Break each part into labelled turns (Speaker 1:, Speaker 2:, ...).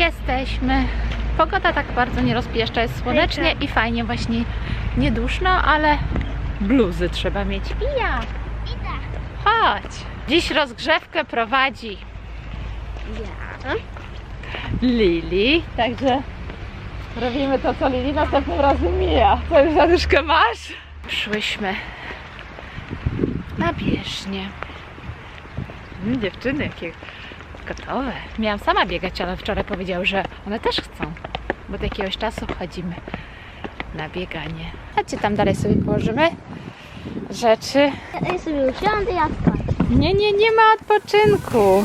Speaker 1: Jesteśmy. Pogoda tak bardzo nie rozpieszcza, jest słonecznie i fajnie, właśnie nie duszno, ale bluzy trzeba mieć. I ja. Chodź. Dziś rozgrzewkę prowadzi
Speaker 2: Ja.
Speaker 1: Lili, także robimy to, co Lili następnym razem mija. Co już Januszkę masz? Przyszłyśmy na bieżnię. Mm, dziewczyny, jakie gotowe. Miałam sama biegać, ale wczoraj powiedział, że one też chcą, bo od jakiegoś czasu chodzimy na bieganie. Chodźcie tam dalej sobie położymy rzeczy.
Speaker 2: Ja sobie usiądę, ja spać.
Speaker 1: Nie, nie, nie ma odpoczynku.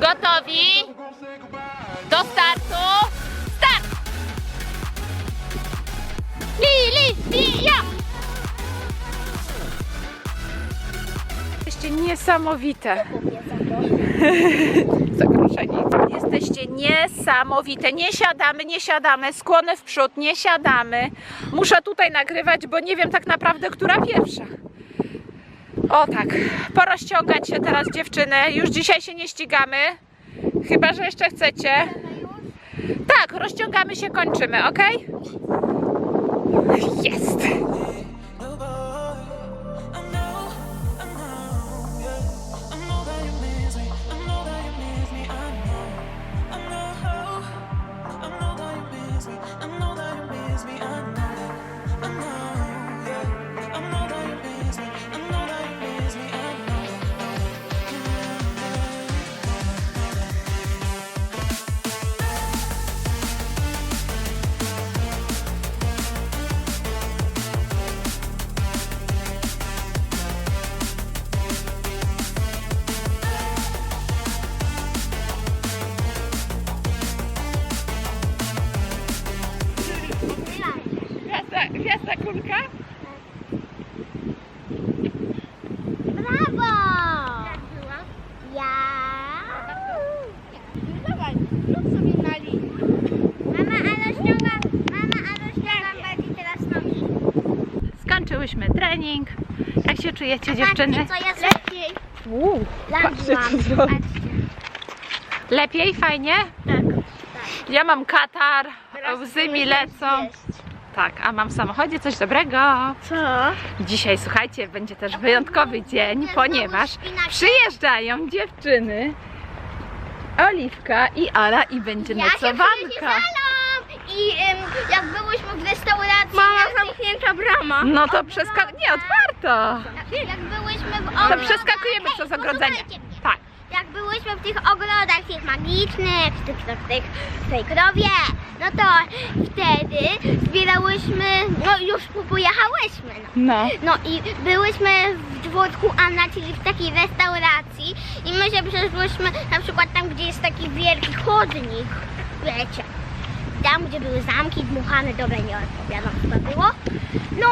Speaker 1: Gotowi? Do startu? Start! Lili, li, ja! Jesteście niesamowite. Zagrożeni. Jesteście niesamowite. Nie siadamy, nie siadamy. Skłony w przód, nie siadamy. Muszę tutaj nagrywać, bo nie wiem tak naprawdę, która pierwsza. O tak, porozciągać się teraz dziewczyny. Już dzisiaj się nie ścigamy. Chyba, że jeszcze chcecie. Tak, rozciągamy się, kończymy, ok? Jest! Gwiazda, gwiazda kulka?
Speaker 2: Brawo! Ja.
Speaker 3: Dawaj, rób sobie na linii.
Speaker 2: Mama, ale ściągam, mama, ale ściągam bardziej teraz nogi.
Speaker 1: Skończyłyśmy trening. Jak się czujecie dziewczyny?
Speaker 2: Patrzcie, co ja lepiej.
Speaker 1: Uuu, patrzcie co. Lepiej, fajnie?
Speaker 2: Tak.
Speaker 1: Ja mam katar, łzy mi lecą. Tak, a mam w samochodzie coś dobrego.
Speaker 3: Co?
Speaker 1: Dzisiaj, słuchajcie, będzie też wyjątkowy dzień, ponieważ przyjeżdżają dziewczyny Oliwka i Ala i będzie
Speaker 2: Ja
Speaker 1: nocowanka.
Speaker 2: I em, jak byłyśmy w restauracji,
Speaker 3: Mama,
Speaker 2: jak,
Speaker 3: zamknięta brama.
Speaker 1: No to przeska... Nie, otwarto.
Speaker 2: jak byłyśmy w
Speaker 1: To przeskakujemy przez ogrodzenie.
Speaker 2: Jak byłyśmy w tych ogrodach, tych magicznych, w, tych, w, tych, w tej krowie, no to wtedy zbierałyśmy, no już pojechałyśmy, no.
Speaker 1: No.
Speaker 2: No i byłyśmy w dworku Anna, czyli w takiej restauracji i my się przeszłyśmy na przykład tam, gdzie jest taki wielki chodnik, wiecie. Tam, gdzie były zamki dmuchane, dobra, nie odpowiadam, co to było. No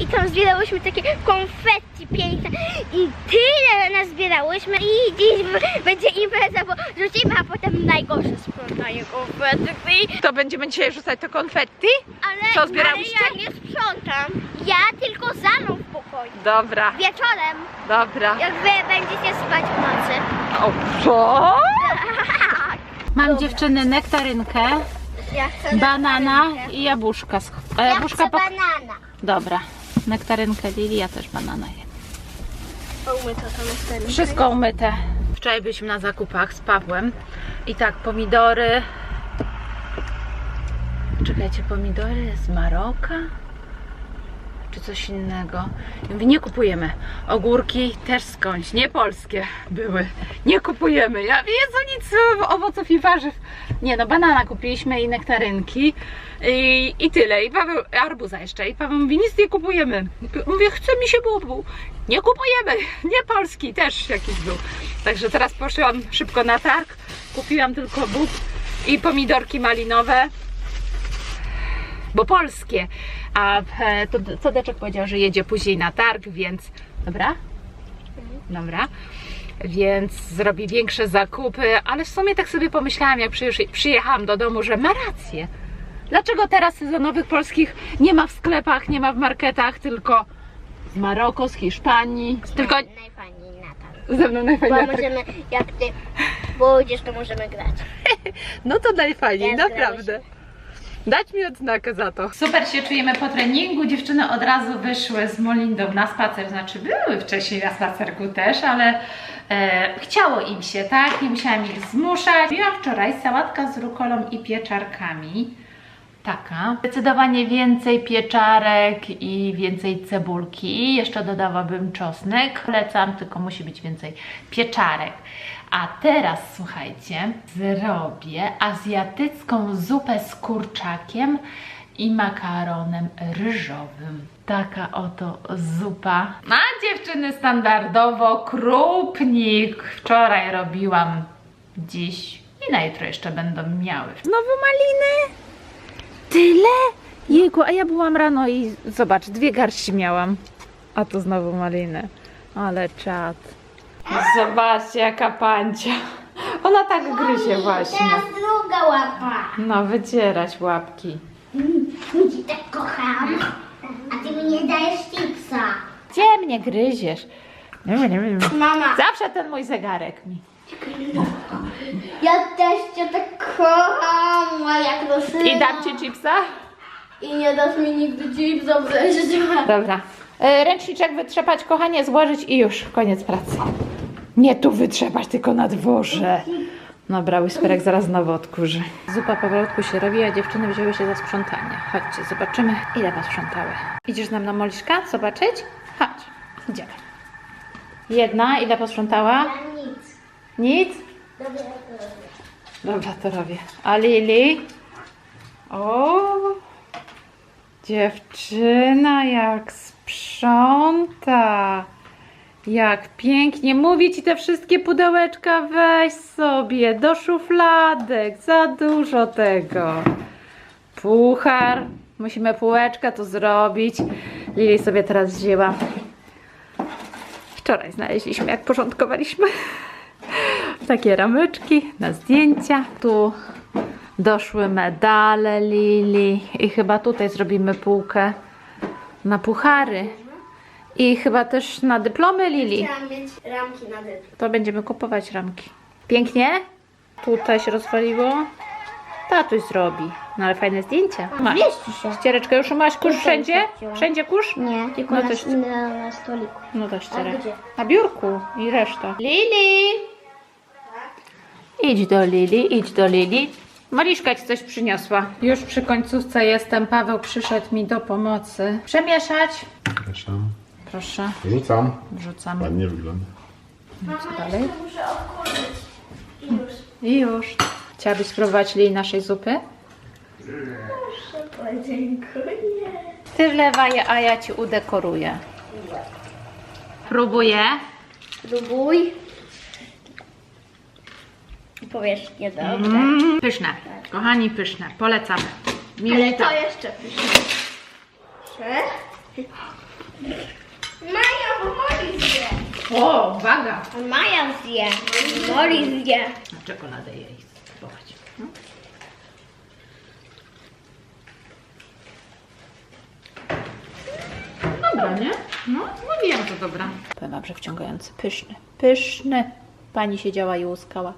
Speaker 2: i tam zbierałyśmy takie konfetti piękne i tyle nas zbierałyśmy i dziś będzie impreza, bo rzucimy, a potem najgorsze sprzątanie konfetti.
Speaker 1: To będziemy dzisiaj rzucać to konfetti?
Speaker 2: Ale,
Speaker 1: Co zbierałyście?
Speaker 2: ale ja nie sprzątam. Ja tylko za mną w pokoju.
Speaker 1: Dobra,
Speaker 2: Wieczorem,
Speaker 1: dobra.
Speaker 2: jak wy będziecie spać w nocy.
Speaker 1: O, co? Mam
Speaker 2: Dobra.
Speaker 1: dziewczyny nektarynkę,
Speaker 2: Ja chcę
Speaker 1: banana
Speaker 2: nektarynkę.
Speaker 1: i jabłuszka. sch- A
Speaker 2: Ja
Speaker 1: jabłuszka
Speaker 2: chcę
Speaker 1: po...
Speaker 2: banana.
Speaker 1: Dobra, nektarynkę Lili, ja też banana jem.
Speaker 3: Umyta to.
Speaker 1: Wszystko umyte. Wczoraj byliśmy na zakupach z Pawłem i tak, pomidory. Czekajcie, pomidory z Maroka? Czy coś innego? Ja mówię, nie kupujemy. Ogórki też skądś, nie polskie były. Nie kupujemy. Ja Jezu, nic owoców i warzyw. Nie no, banana kupiliśmy i nektarynki. I, I tyle. I Paweł, arbuza jeszcze. I Paweł mówi, nic nie kupujemy. Mówię, chce mi się bubu. Nie kupujemy. Nie polski, też jakiś był. Także teraz poszłam szybko na targ. Kupiłam tylko bób i pomidorki malinowe bo polskie. A e, to Codeczek powiedział, że jedzie później na targ, więc. Dobra? Dobra. Więc zrobi większe zakupy, ale w sumie tak sobie pomyślałam, jak przyjechałam do domu, że ma rację. Dlaczego teraz sezonowych polskich nie ma w sklepach, nie ma w marketach, tylko z Maroko, z Hiszpanii. Tylko
Speaker 2: Najfajniej na targu.
Speaker 1: ze mną
Speaker 2: Bo
Speaker 1: najfajniej.
Speaker 2: możemy, jak ty pójdziesz, to możemy grać.
Speaker 1: No to najfajniej,
Speaker 2: Ja
Speaker 1: naprawdę. Dać mi odznakę za to. Super się czujemy po treningu. Dziewczyny od razu wyszły z Molindą na spacer, znaczy były wcześniej na spacerku też, ale e, chciało im się, tak? Nie musiałam ich zmuszać. Miałam wczoraj sałatka z rukolą i pieczarkami. Taka. Zdecydowanie więcej pieczarek i więcej cebulki. Jeszcze dodawałabym czosnek. Polecam, tylko musi być więcej pieczarek. A teraz słuchajcie, zrobię azjatycką zupę z kurczakiem i makaronem ryżowym. Taka oto zupa. A dziewczyny standardowo krupnik. Wczoraj robiłam, dziś i na jutro jeszcze będą miały. Znowu maliny? Tyle? Jejku, a ja byłam rano i zobacz, dwie garści miałam. A tu znowu maliny. Ale czad. Zobaczcie, jaka pancia. Ona tak gryzie właśnie.
Speaker 2: Teraz druga łapa.
Speaker 1: No, wycierać łapki.
Speaker 2: Cię tak kocham. A ty mi nie dajesz chipsa.
Speaker 1: Gdzie mnie gryziesz?
Speaker 3: Mama,
Speaker 1: Zawsze ten mój zegarek mi.
Speaker 2: Ja też cię tak kocham, moja krusyna.
Speaker 1: I dam ci chipsa?
Speaker 3: i nie dasz mi nigdy chipsów w.
Speaker 1: Dobra. E, Ręczniczek wytrzepać, kochanie, złożyć i już. Koniec pracy. Nie tu wytrzepać, tylko na dworze. Dobra, Whisperek zaraz znowu odkurzy. Zupa powolutku się robi, a dziewczyny wzięły się za sprzątanie. Chodźcie, zobaczymy, ile posprzątały. Idziesz z nami na Moliszka zobaczyć? Chodź, idziemy. Jedna, ile posprzątała?
Speaker 2: Nic.
Speaker 1: Nic?
Speaker 2: Dobra,
Speaker 1: to robię. A Lili? O, dziewczyna jak sprząta. Jak pięknie. Mówię ci te wszystkie pudełeczka weź sobie do szufladek. Za dużo tego. Puchar. Musimy półeczka tu zrobić. Lili sobie teraz wzięła. Wczoraj znaleźliśmy, jak porządkowaliśmy takie ramyczki na zdjęcia. Tu doszły medale Lili i chyba tutaj zrobimy półkę na puchary. I chyba też na dyplomy Lili.
Speaker 3: Chciałam mieć ramki na dyplom.
Speaker 1: To będziemy kupować ramki. Pięknie? Tutaj się rozwaliło. Tatuś zrobi. No ale fajne zdjęcia. Masz.
Speaker 2: Mieści się.
Speaker 1: Ściereczkę już masz kurz
Speaker 2: Tutaj
Speaker 1: wszędzie?
Speaker 2: wsadziłam.
Speaker 1: Wszędzie kurz?
Speaker 2: Nie, tylko
Speaker 1: No
Speaker 2: na,
Speaker 1: to ści-
Speaker 2: na, na stoliku.
Speaker 1: No to ścierę.
Speaker 2: gdzie?
Speaker 1: Na biurku i reszta. Lili! Idź do Lili, idź do Lili. Mariszka ci coś przyniosła. Już przy końcówce jestem. Paweł przyszedł mi do pomocy. Przemieszać.
Speaker 4: Mieszam.
Speaker 1: Proszę,
Speaker 4: Rzucam.
Speaker 1: wrzucam.
Speaker 4: Ładnie wygląda.
Speaker 1: Co dalej?
Speaker 3: Muszę odkurzyć. I już.
Speaker 1: I już. Chciałabyś spróbować Lili naszej zupy?
Speaker 3: O, dziękuję.
Speaker 1: Ty wlewaj, a ja ci udekoruję. Próbuję.
Speaker 2: Spróbuj. Powiesz, niedobrze.
Speaker 1: Mm, pyszne. Kochani, pyszne. Polecamy.
Speaker 2: Ale
Speaker 1: Mili
Speaker 2: to jeszcze pyszne. Maja, bo Moli zje.
Speaker 1: O, uwaga.
Speaker 2: Maja zje. Moli zje.
Speaker 1: Na czekoladę jej spróbować. No. Dobra, nie? No, mówiłam, że dobra. Powiem wam, że wciągający. Pyszny. Pyszny. Pani siedziała i łuskała.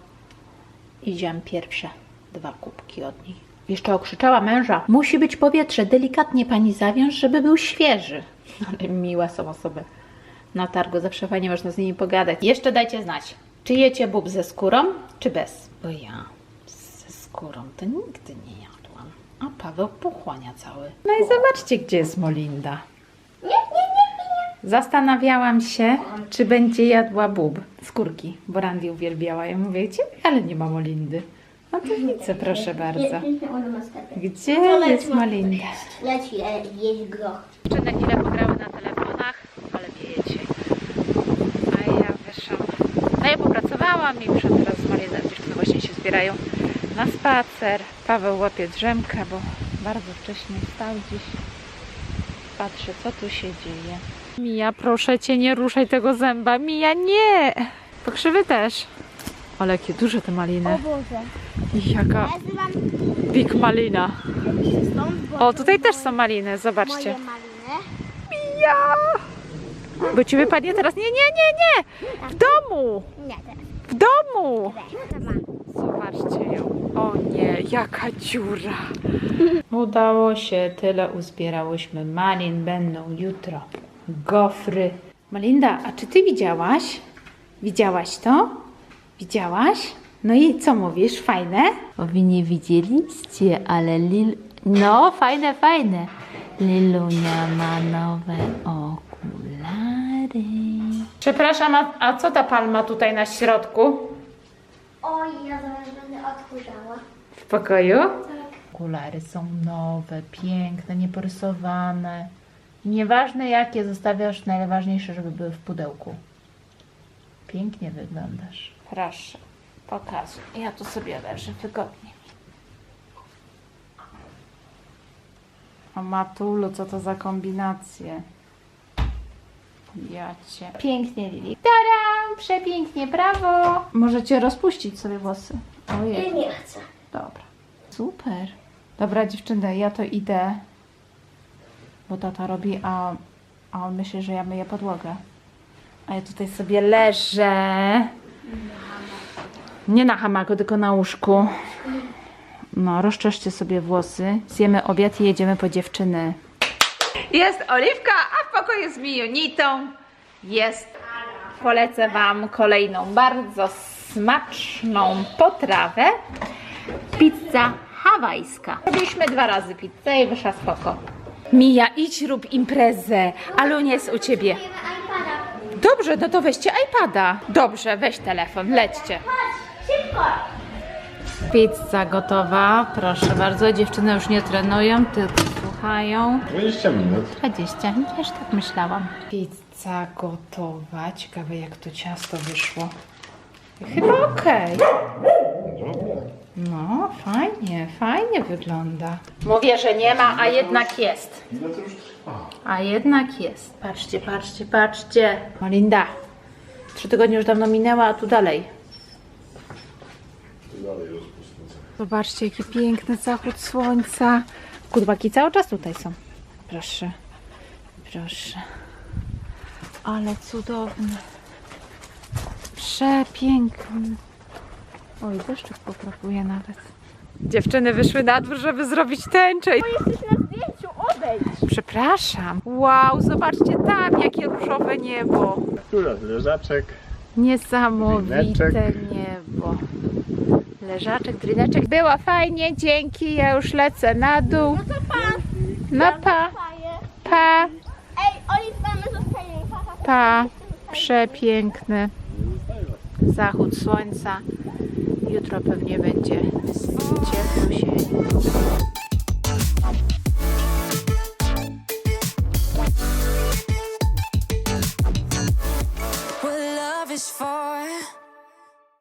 Speaker 1: I wziąłem pierwsze dwa kubki od niej. Jeszcze okrzyczała męża. Musi być powietrze. Delikatnie pani zawiąż, żeby był świeży. Ale miłe są osoby. Na targu zawsze fajnie można z nimi pogadać. Jeszcze dajcie znać, czy jecie bób ze skórą, czy bez? Bo ja ze skórą to nigdy nie jadłam. A Paweł pochłania cały. No i zobaczcie, gdzie jest Molinda. Zastanawiałam się, czy będzie jadła bób. Skórki, bo Randy uwielbiała. Ja mówię, gdzie? Ale nie ma Molindy. No to widzę, proszę bardzo. Gdzie jest Molinda?
Speaker 2: Leci e, jeść groch.
Speaker 1: Jeszcze na chwilę pograły na telefonach, ale wiecie. A ja wyszłam. No ja popracowałam i przyszłam teraz z Mariną. Dziewczyny właśnie się zbierają na spacer. Paweł łapie drzemkę, bo bardzo wcześnie wstał dziś. Patrzy, co tu się dzieje. Mija, proszę cię, nie ruszaj tego zęba. Mija, nie! Pokrzywy też. Ale jakie duże te maliny.
Speaker 2: Boże.
Speaker 1: I jaka
Speaker 2: Nazywam
Speaker 1: big malina. O, tutaj też są maliny, zobaczcie.
Speaker 2: moje maliny.
Speaker 1: Ja! Bo ci wypadnie teraz. Nie, nie, nie, nie! W domu!
Speaker 2: Nie, teraz.
Speaker 1: W domu! Zobaczcie ją. O nie, jaka dziura. Udało się, tyle uzbierałyśmy. Malin będą jutro. Gofry. Malinda, a czy ty widziałaś? Widziałaś to? Widziałaś? No i co mówisz? Fajne? Bo wy nie widzieliście, ale Lil... No, fajne, fajne. Lilunia ma nowe okulary. Przepraszam, a, a co ta palma tutaj na środku?
Speaker 2: Oj, ja zaraz będę odkurzała.
Speaker 1: W pokoju? Okulary są nowe, piękne, nieporysowane. Nieważne jakie zostawiasz, najważniejsze, żeby były w pudełku. Pięknie wyglądasz. Proszę, pokazuj. Ja tu sobie leżę wygodnie. O Matulu, co to za kombinacje? Ja cię. Pięknie, Lili. Taram! Przepięknie, brawo! Możecie rozpuścić sobie włosy. Ojej.
Speaker 2: Nie chcę.
Speaker 1: Super. Dobra dziewczyny, ja to idę. Bo tata robi, a, a on myśli, że ja myję podłogę. A ja tutaj sobie leżę. Nie na hamaku, tylko na łóżku. No, rozczeszcie sobie włosy. Zjemy obiad i jedziemy po dziewczyny. Jest Oliwka, a w pokoju z Mionitą jest. Polecę Wam kolejną bardzo smaczną potrawę. Pizza hawajska. Robiliśmy dwa razy pizzę i wyszła spoko. Mija, idź rób imprezę. Alunia jest u Ciebie.
Speaker 2: iPada.
Speaker 1: Dobrze, no to weźcie iPada. Dobrze, weź telefon, lećcie. Pizza gotowa, proszę bardzo. Dziewczyny już nie trenują, tylko słuchają.
Speaker 4: 20 minut.
Speaker 1: 20, też tak myślałam. Pizza gotowa. Ciekawe jak to ciasto wyszło. Chyba okej.
Speaker 4: Dobra.
Speaker 1: No, fajnie, fajnie wygląda. Mówię, że nie ma, a jednak jest.
Speaker 4: Ile to już trwa?
Speaker 1: A jednak jest. Patrzcie, patrzcie, patrzcie. Molinda, trzy tygodnie już dawno minęła, a tu dalej.
Speaker 4: Dalej.
Speaker 1: Zobaczcie, jaki piękny zachód słońca. Kudłaki cały czas tutaj są. Proszę, proszę. Ale cudowny. Przepiękny. Oj, deszczyk pokropuje nawet. Dziewczyny wyszły na dwór, żeby zrobić tęczę.
Speaker 2: Jesteś na zdjęciu, odejdź.
Speaker 1: Przepraszam. Wow, zobaczcie tam, jakie różowe niebo.
Speaker 4: Która leżaczek?
Speaker 1: Niesamowite
Speaker 4: Drineczek.
Speaker 1: niebo. Leżaczek, drineczek. Było fajnie, dzięki. Ja już lecę na dół.
Speaker 2: No to pa.
Speaker 1: No pa, pa,
Speaker 2: Ej, Oliw, mamy pa.
Speaker 1: pa. Przepiękny zachód słońca. Jutro pewnie będzie ciepło się.